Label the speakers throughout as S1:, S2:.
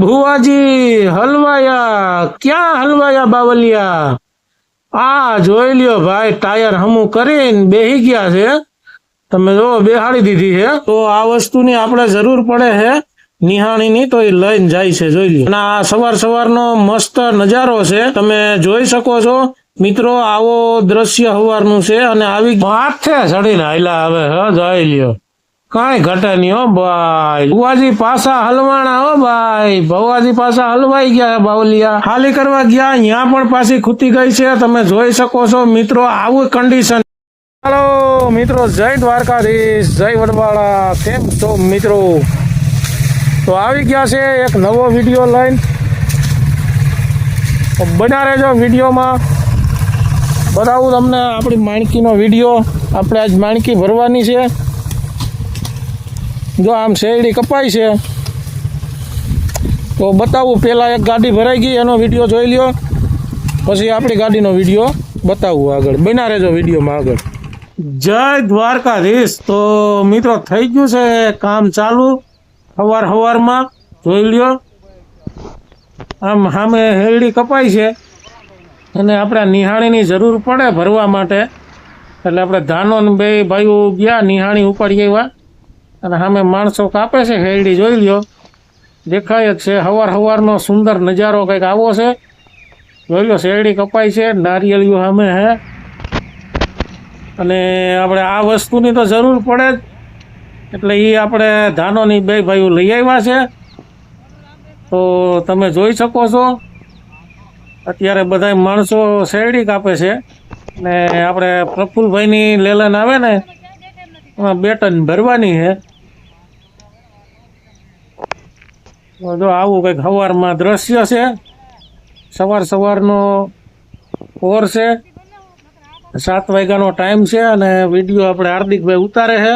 S1: ભુવાજી, હલવાયા. ક્યાં હલવાયા બાવલિયા? આ જોઈ લ્યો ભાઈ, ટાયર હમું કરીને બેહી ગયા છે. તમે જો બેહાડી દીધી છે. તો આ વસ્તુની આપણે જરૂર પડે છે નિહાણીની તો એ લઈને જાય છે, જોઈ લ્યો. અને આ સવાર સવારનો મસ્ત નજારો છે. તમે જોઈ શકો છો, મિત્રો, આવો દ્રશ્ય સવારનું છે અને આવી માથે ચડીને હાલ્યા હવે જોઈ લ્યો. કાંઈ ઘટે નહીં હો ભાઈ. ભુવાજી પાછા હલવાણા હો ભાઈ. ભવાજી પાછા હલવાઈ ગયા બાવલિયા. ખાલી કરવા ગયા, અહીંયા પણ પાછી ખૂતી ગઈ છે. તમે જોઈ શકો છો મિત્રો, આવું કન્ડિશન હાલો, મિત્રો, જય દ્વારકાધીશ, જય વડવાળા કેમ છો મિત્રો? તો આવી ગયા છે એક નવો વીડિયો લઈને. બના રહેજો વિડીયોમાં. બતાવું તમને આપણી માણકીનો વીડિયો. આપણે આજ માણકી ભરવાની છે. જો આમ શેરડી કપાઈ છે, તો બતાવું પહેલાં એક ગાડી ભરાઈ ગઈ, એનો વીડિયો જોઈ લ્યો. પછી આપણી ગાડીનો વીડિયો બતાવું આગળ. બના રહેજો વિડીયોમાં આગળ. જય દ્વારકાધીશ. તો મિત્રો, થઈ ગયું છે કામ ચાલુ. સવાર સવારમાં જોઈ લ્યો. આમ સામે હેરડી કપાઈ છે. અને આપણે નિહાળીની જરૂર પડે ભરવા માટે. એટલે આપણે ધાનો બે ભાઈઓ ગયા, નિહાળી ઉપાડી આવ્યા. અને સામે માણસો કાપે છે, હેરડી જોઈ લ્યો. દેખાય જ છે, હવાર હવારનો સુંદર નજારો કંઈક આવો છે. જોઈ લો શેરડી કપાય છે, નારિયેળીઓ સામે હે. અને આપણે આ વસ્તુની તો જરૂર પડે જ. એટલે એ આપણે ધાનોની બે ભાઈઓ લઈ આવ્યા છે. તો તમે જોઈ શકો છો. અત્યારે બધા માણસો શેરડી કાપે છે. ને આપણે પ્રફુલભાઈની લેલન આવે ને, એમાં બેટન ભરવાની છે તો જો આવું કંઈક સવારમાં દ્રશ્ય છે. સવાર સવારનો ઓર છે. સાત વાગ્યાનો ટાઈમ છે અને વીડિયો આપણે હાર્દિકભાઈ ઉતારે છે.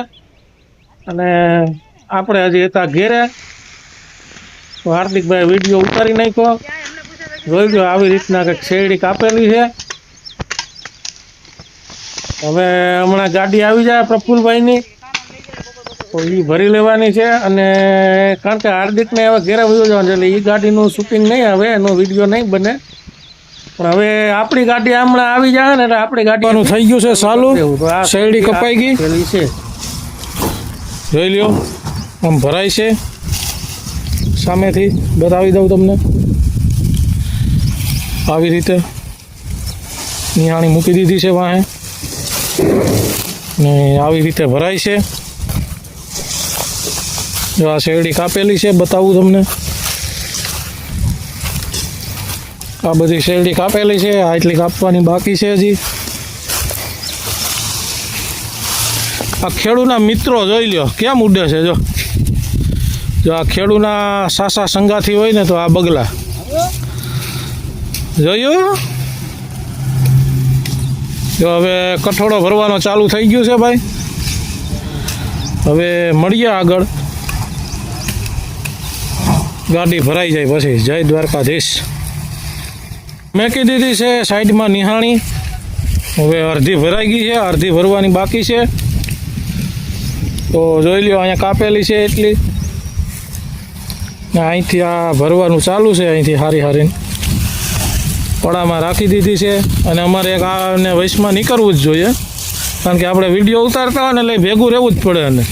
S1: અને આપણે હજી હતા ઘેરે. તો હાર્દિકભાઈ વીડિયો ઉતારી નાખ્યો. જોઈ લો આવી રીતના કંઈક શેરડી કાપેલી છે. હવે હમણાં ગાડી આવી જાય પ્રફુલભાઈની. તો એ ભરી લેવાની છે અને કારણ કે હાર્દિકને હવે ઘેરે વયો જવાનું છે એટલે એ ગાડીનું શૂટિંગ નહીં આવે એનો વીડિયો નહીં બને. પણ હવે આપણી ગાડી હમણાં આવી જાય ને એટલે આપણી ગાડીનું થઈ ગયું છે સાલું શેરડી કપાઈ ગઈ. છે. જોઈ લ્યો આમ ભરાય છે. સામેથી બતાવી દઉં તમને. આવી રીતે નિહાણી મૂકી દીધી છે વાહે. ને આવી રીતે ભરાય છે. જો આ શેરડી કાપેલી છે, બતાવું તમને. આ બધી શેરડી કાપેલી છે, આ એટલી કાપવાની બાકી છે હજી. આ ખેડૂના મિત્રો જોઈ લ્યો કેમ ઉડે છે, જો. જો આ ખેડૂના સાસા સંગાથી હોય ને તો આ બગલા. જોયું? જો હવે કઠોળો ભરવાનો ચાલુ થઈ ગયું છે, ભાઈ. હવે મળીએ આગળ. ગાડી ભરાઈ જાય પછી. જય દ્વારકાધીશ. મેકી દીધી છે સાઈડમાં નિહાણી. હવે અડધી ભરાઈ ગઈ છે, અડધી ભરવાની બાકી છે. તો જોઈ લ્યો, અહીંયા કાપેલી છે એટલી. ને અહીંથી આ ભરવાનું ચાલુ છે, અહીંથી હારી હારીને. પડામાં રાખી દીધી છે. અને અમારે એક આને વયસમાં નીકળવું જ જોઈએ. કારણ કે આપણે વીડિયો ઉતારતા હોય ને એટલે ભેગું રહેવું જ પડે અને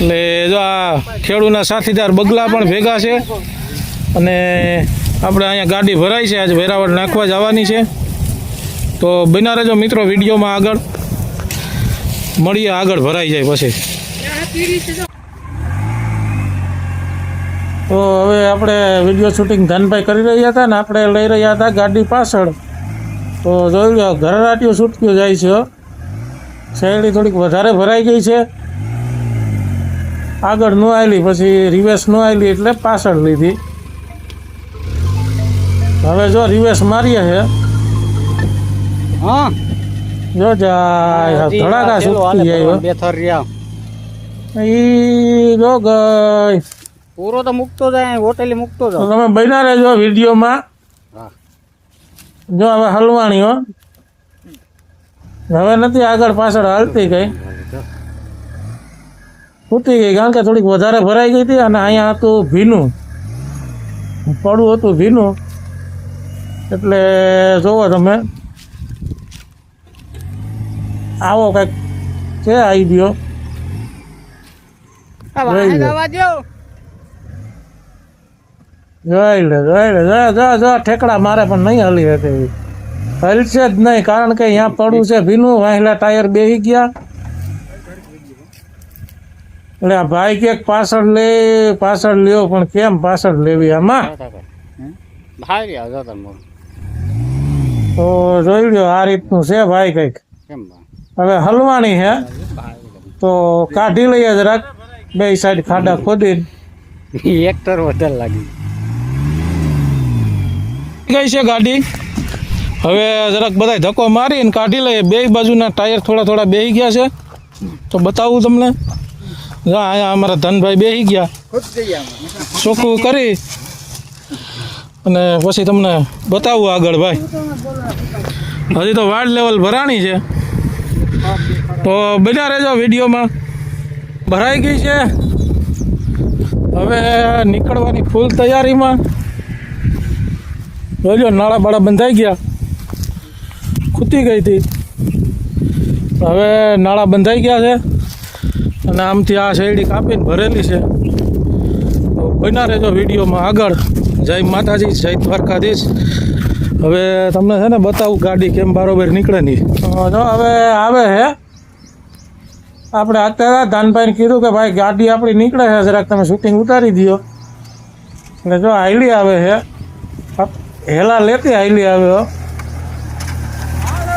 S1: એટલે જો આ ખેડૂના સાથીદાર બગલા પણ ભેગા છે. અને આપણે અહીંયા ગાડી ભરાઈ છે. આજે વેરાવળ નાખવા જવાની છે. તો બના રહેજો મિત્રો વિડીયોમાં આગળ મળીએ આગળ ભરાઈ જાય પછી. તો હવે આપણે વીડિયો શૂટિંગ ધનભાઈ કરી રહ્યા હતા ને આપણે લઈ રહ્યા હતા ગાડી પાછળ. તો જોઈ લો ઘરરાટીઓ છૂટક્યું જાય છે. શેરડી થોડીક વધારે ભરાઈ ગઈ છે. આગળ ન આવેલી પછી રિવેસ ન આવેલી એટલે પાછળ લીધી. હવે જો રિવેસ મારીએ છે.
S2: હા.
S1: જો જાય ધડાકા છૂટકી જાય
S2: બે થર રહ્યા.
S1: ઈ જો ગઈ.
S2: પૂરો તો મૂકતો જાય હોટેલી મૂકતો જાય
S1: તમે બન્યા રહેજો વિડીયોમાં. જો હવે હલવાણી હો. હવે નથી આગળ પાછળ હાલતી કઈ ખૂટી ગઈ કારણ કે થોડીક વધારે ભરાઈ ગઈ હતી અને અહીંયા હતું ભીનું. પડવું હતું ભીનું. એટલે જોવો તમે. આવો કંઈક છે આઈડિયો. જોઈ લે. જોઈ લે જો ઠેકડા મારે પણ નહીં હલી એવી હલશે જ નહીં કારણ કે અહીંયા પડું છે. ભીનું વાહેલા ટાયર બેહી ગયા. એટલે આ ભાઈ કે પાછળ લે પાછળ લ્યો પણ કેમ પાછળ લેવી આમાં? તો જોઈ લ્યો આ રીતનું છે ભાઈ કંઈક. હવે હલવાની
S2: હે.
S1: તો કાઢી લઈએ જરાક. બે સાઈડ ખાડા ખોદી
S2: એક્ટર વધારે લાગી
S1: ગઈ. છે ગાડી? હવે જરાક બધા ધક્કો મારીને કાઢી લઈએ. બે બાજુના ટાયર થોડા થોડા બેહી ગયા છે. તો બતાવું તમને. અહીંયા અમારા ધનભાઈ બેહી ગયા. ચોખ્ખું કરી. અને પછી તમને બતાવું આગળ ભાઈ. હજી તો વાર્ડ લેવલ ભરાણી છે. તો બધા રહેજો વિડીયોમાં. ભરાઈ ગઈ છે. હવે નીકળવાની ફૂલ તૈયારીમાં. જોજો નાળા બાળા બંધાઈ ગયા. ખૂતી ગઈ હતી. હવે નાળા બંધાઈ ગયા છે અને આમથી આ શેરડી કાપીને ભરેલી છે. તો બન્યા રહેજો વિડીયોમાં આગળ. જય માતાજી, જય દ્વારકાધીશ. હવે તમને છે ને બતાવું ગાડી કેમ બારોબર નીકળે નહીં. જો, હવે આવે છે આપણે અત્યારે ધાનભાઈને કીધું કે ભાઈ ગાડી આપણી નીકળે છે, જરાક તમે શૂટિંગ ઉતારી દો એટલે જો હાઈલી આવે છે હેલા લેતી હાઈલી આવે હો.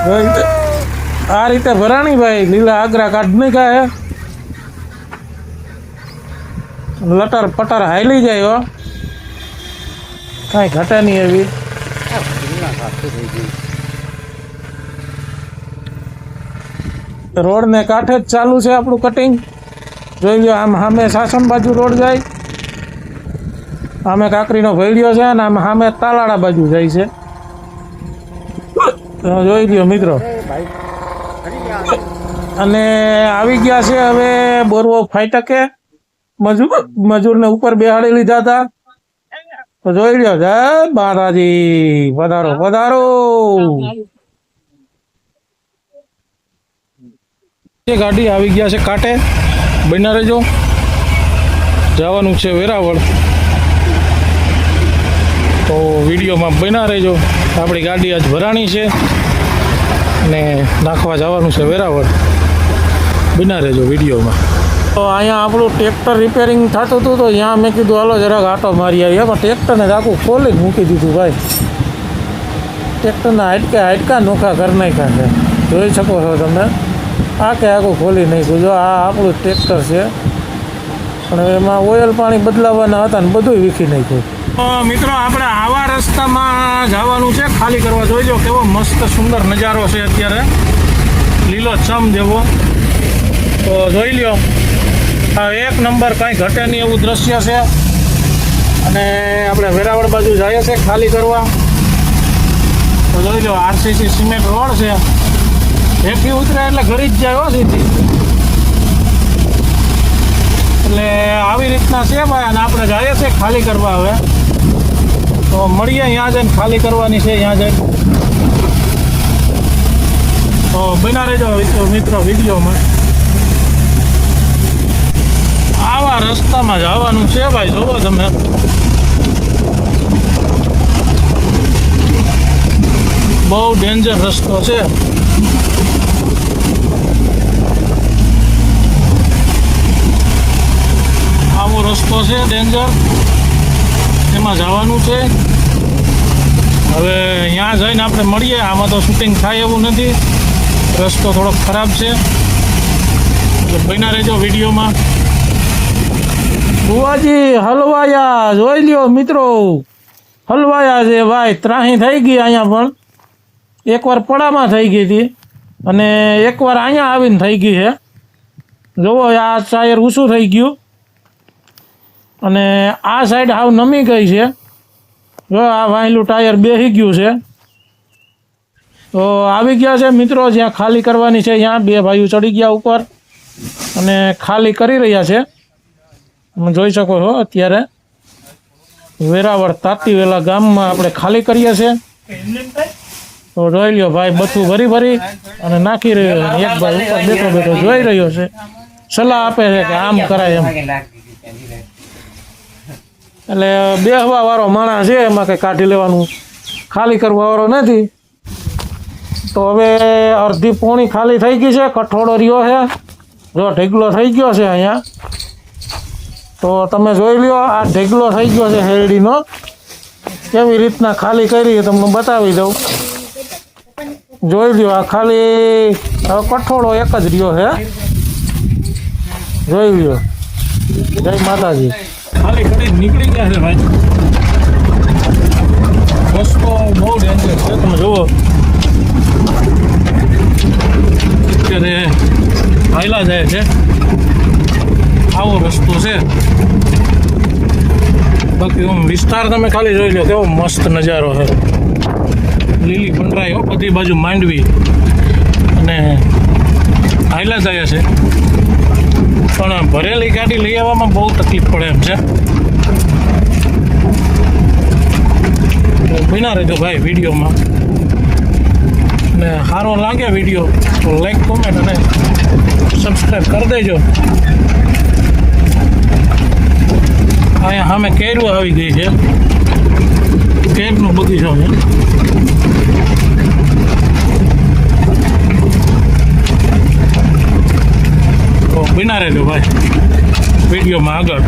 S1: આ રીતે ભરાણી ભાઈ, લીલા આગ્રા કાઢ નહીં કાંઈ લટર પટર હાલી જાય હો. કાંઈ ઘટે નહીં એવી. રોડને કાંઠે જ ચાલુ છે આપણું કટિંગ જોઈ લો આમ સામે સાસણ બાજુ રોડ જાય. આમે કાકરીનો ભૈડિયો છે અને આમ સામે તાલાળા બાજુ જાય છે. જોઈ લ્યો મિત્રો. અને આવી ગયા છે હવે બોરવો ફાઈટકે મજૂર મજૂરને ઉપર બેહાડી લીધા હતા. તો જોઈ લ્યો જય બાલાજી વધારો વધારો. ગાડી આવી ગયા છે કાંટે બન્યા રહેજો. જવાનું છે વેરાવળ. તો વિડીયોમાં બન્યા રહેજો. આપણી ગાડી આજ ભરાણી છે અને નાખવા જવાનું છે વેરાવળ. બિના રહેજો વિડીયોમાં. તો અહીંયા આપણું ટ્રેક્ટર રિપેરિંગ થતું હતું તો ત્યાં મેં કીધું, હાલો, જરાક આટો મારી આવી પણ ટ્રેક્ટરને આખું ખોલી મૂકી દીધું ભાઈ. ટ્રેક્ટરના હાડકા હાડકા નોખા કરી નાખ્યા છે. જોઈ શકો છો તમે. આ કે આખું ખોલી નાખ્યું. જો આ આપણું ટ્રેક્ટર છે. પણ એમાં ઓઇલ પાણી બદલાવવાના હતા ને બધું વીખી નાખ્યું. મિત્રો, આપણે આવા રસ્તામાં જવાનું છે. ખાલી કરવા જોઈજો કેવો મસ્ત સુંદર નજારો છે અત્યારે. લીલો ચમ જેવો. તો જોઈ લ્યો. એક નંબર કાંઈ ઘટે નહીં એવું દ્રશ્ય છે. અને આપણે વેરાવળ બાજુ જઈએ છે ખાલી કરવા. તો જોઈ લો આરસીસી સિમેન્ટ રોડ છે. હેઠી ઉતરે એટલે ઘરી જ જાય હો સીધી. એટલે આવી રીતના છે ભાઈ, અને આપણે જઈએ છે ખાલી કરવા હવે. તો મળીએ અહીંયા જઈને, ખાલી કરવાની છે અહીંયા જઈને. તો બના રહેજો મિત્રો- વિડીયોમાં. આવા રસ્તામાં જવાનું છે ભાઈ, જોવો તમે. બહુ ડેન્જર રસ્તો છે. આવો રસ્તો છે ડેન્જર. એમાં જવાનું છે. હવે ત્યાં જઈને આપણે મળીએ. આમાં તો શૂટિંગ થાય એવું નથી. રસ્તો થોડોક ખરાબ છે. એટલે બન્યા રહેજો વિડીયોમાં. બુવાજી હલવાયા. જોઈ લ્યો મિત્રો. હલવાયા છે ભાઈ. ત્રાહી થઈ ગઈ અહીંયા પણ. એકવાર પડામાં થઈ ગઈ હતી. અને એકવાર અહીંયા આવીને થઈ ગઈ છે. જુઓ આ ટાયર ઊંચું થઈ ગયું. અને આ સાઈડ હાવ નમી ગઈ છે. જો આ વાહેલું ટાયર બેસી ગયું છે. તો આવી ગયા છે મિત્રો, જ્યાં ખાલી કરવાની છે ત્યાં બે ભાઈઓ ચડી ગયા ઉપર અને ખાલી કરી રહ્યા છે. તમે જોઈ શકો છો અત્યારે વેરાવળ તાતીવેલા ગામમાં આપણે ખાલી કરીએ છીએ. તો જોઈ લ્યો ભાઈ બથું ભરી ભરી અને નાખી રહ્યો એક ભાઈ ઉપર બેઠો બેઠો જોઈ રહ્યો છે. સલાહ આપે છે કે આમ કરાય એમ. એટલે બેહવા વાળો માણસ છે, એમાં કંઈ કાઢી લેવાનું. ખાલી કરવા વાળો નથી. તો હવે અડધી પોણી ખાલી થઈ ગઈ છે, કઠોળો રહ્યો છે. જો ઢેગલો થઈ ગયો છે અહીંયા. તો તમે જોઈ લ્યો, આ ઢેગલો થઈ ગયો છે શેરડીનો કેવી રીતના ખાલી કરી તમને બતાવી દઉં. જોઈ લ્યો, આ ખાલી કઠોળો એક જ રહ્યો છે. જોઈ લ્યો. જય માતાજી. ખાલી કરી નીકળી ગયા છે ભાઈ. રસ્તો બહુ ડેન્જર છે. તમે જુઓ. અત્યારે હાયલા જાય છે. આવો રસ્તો છે. બાકી આમ વિસ્તાર તમે ખાલી જોઈ લો, કેવો મસ્ત નજારો છે. લીલી પંડરાઈ હો, બધી બાજુ માંડવી. અને હાયલા જાય છે. પણ ભરેલી ગાડી લઈ આવવામાં બહુ તકલીફ પડે એમ છે. બના રહેજો ભાઈ વિડીયોમાં. ને સારો લાગે વીડિયો, તો લાઈક કોમેન્ટ અને સબસ્ક્રાઈબ કરી દેજો. અહીંયા સામે કેરું આવી ગઈ છે. કેરનો બગીચો છે. બના રહેજો ભાઈ. વિડીયોમાં આગળ.